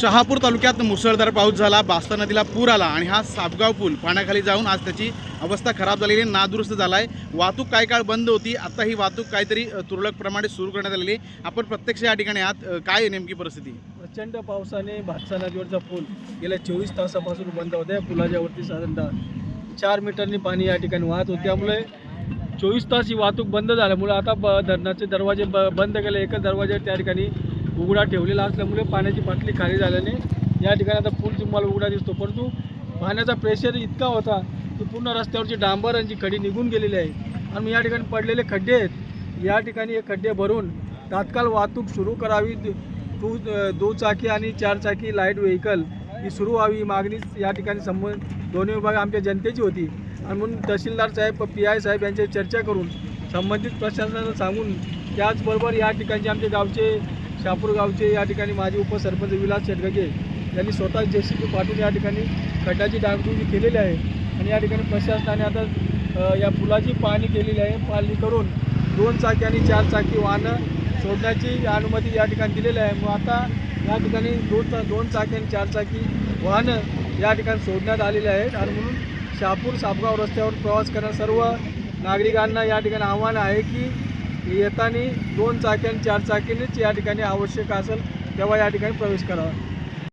शहापूर तालुक्यात मुसळधार पाऊस झाला बास्ता नदीला पूर आला आणि हा सापगाव पूल पाण्याखाली जाऊन आज त्याची अवस्था खराब झालेली आहे, नादुरुस्त झाला आहे वाहतूक काही काळ बंद होती आता ही वाहतूक काहीतरी तुरळक प्रमाणे सुरू करण्यात आलेली आहे. आपण प्रत्यक्ष या ठिकाणी आहात. काय आहे नेमकी परिस्थिती? प्रचंड पावसाने भातसा नदीवरचा पूल गेल्या चोवीस तासापासून बंद होता. या पुलाच्या वरती साधारणतः चार मीटरनी पाणी या ठिकाणी वाहत होते. त्यामुळे चोवीस तास ही वाहतूक बंद झाल्यामुळे आता ब धरणाचे दरवाजे ब बंद केले. एकच दरवाजे त्या ठिकाणी उघडा ठेवलेला असल्यामुळे पाण्याची बाटली खाली झाल्याने या ठिकाणी आता पूल तुम्हाला उघडा दिसतो. परंतु पाण्याचा प्रेशर इतका होता की पूर्ण रस्त्यावरची डांबर आणि जी खडी निघून गेलेली आहे आणि या ठिकाणी पडलेले खड्डे आहेत या ठिकाणी हे खड्डे भरून तात्काळ वाहतूक सुरू करावी. टू दुचाकी आणि चारचाकी लाइट व्हेकल ही सुरू व्हावी मागणीच मागणी या ठिकाणी संबंध दोन्ही विभाग आमच्या जनतेची होती. आणि म्हणून तहसीलदार साहेब पी आय साहेब यांची चर्चा करून संबंधित प्रशासनाला सांगून त्याचबरोबर या ठिकाणचे आमचे गावचे शापूर गावचे या ठिकाणी माजी उपसरपंच विलास शेटगगे यांनी स्वतः जे सी पी पाठवून या ठिकाणी खड्ड्याची डागडुजी केलेली आहे. आणि या ठिकाणी प्रशासनाने आता या पुलाची पाहणी केलेली आहे. पाहणी करून दोन चाकी आणि चार चाकी वाहनं सोडण्याची अनुमती या ठिकाणी दिलेली आहे. मग आता या ठिकाणी दोन चा दोन चाकी आणि चार चाकी वाहनं या ठिकाणी सोडण्यात आलेली आहेत. आणि म्हणून शहापूर सापगाव रस्त्यावर प्रवास करणाऱ्या सर्व नागरिकांना या ठिकाणी आव्हान आहे की येताना दोन चाकी आणि चार चाकीनेच या ठिकाणी आवश्यक असेल तेव्हा या ठिकाणी प्रवेश करावा.